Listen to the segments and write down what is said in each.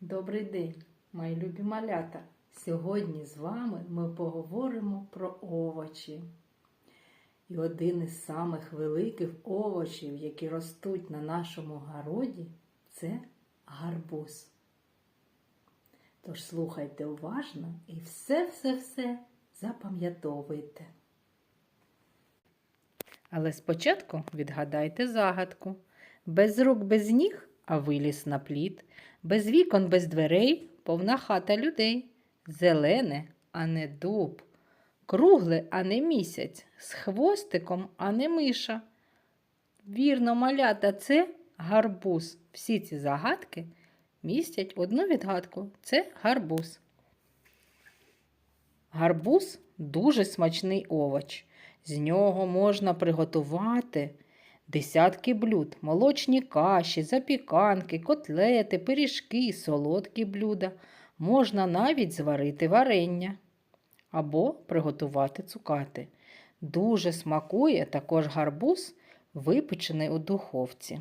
Добрий день, мої любі малята! Сьогодні з вами ми поговоримо про овочі. І один із самих великих овочів, які ростуть на нашому городі, це гарбуз. Тож слухайте уважно і все-все-все запам'ятовуйте. Але спочатку відгадайте загадку. Без рук, без ніг, а виліз на плід, без вікон, без дверей, повна хата людей. Зелене, а не дуб, кругле, а не місяць, з хвостиком, а не миша. Вірно, малята, це гарбуз. Всі ці загадки містять одну відгадку це гарбуз. Гарбуз дуже смачний овоч. З нього можна приготувати десятки блюд, молочні каші, запіканки, котлети, пиріжки, солодкі блюда. Можна навіть зварити варення або приготувати цукати. Дуже смакує також гарбуз, випечений у духовці.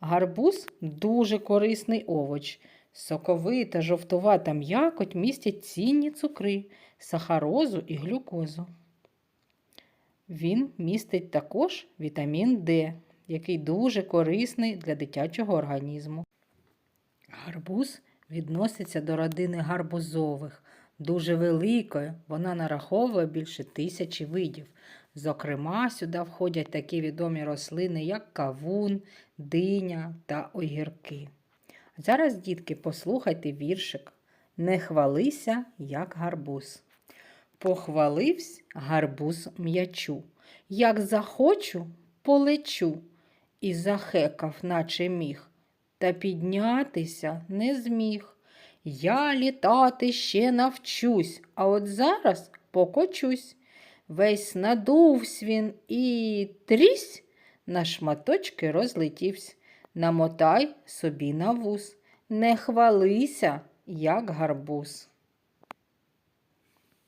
Гарбуз дуже корисний овоч. Соковита жовтувата м'якоть містять цінні цукри, сахарозу і глюкозу. Він містить також вітамін Д, який дуже корисний для дитячого організму. Гарбуз відноситься до родини гарбузових, дуже великої, вона нараховує більше тисячі видів. Зокрема, сюди входять такі відомі рослини, як кавун, диня та огірки. Зараз, дітки, послухайте віршик. Не хвалися, як гарбуз. Похваливсь гарбуз м'ячу. Як захочу, полечу. І захекав, наче міг, та піднятися не зміг. Я літати ще навчусь, а от зараз покочусь. Весь надувсь він і трісь, на шматочки розлетівсь. Намотай собі на вус, не хвалися, як гарбуз.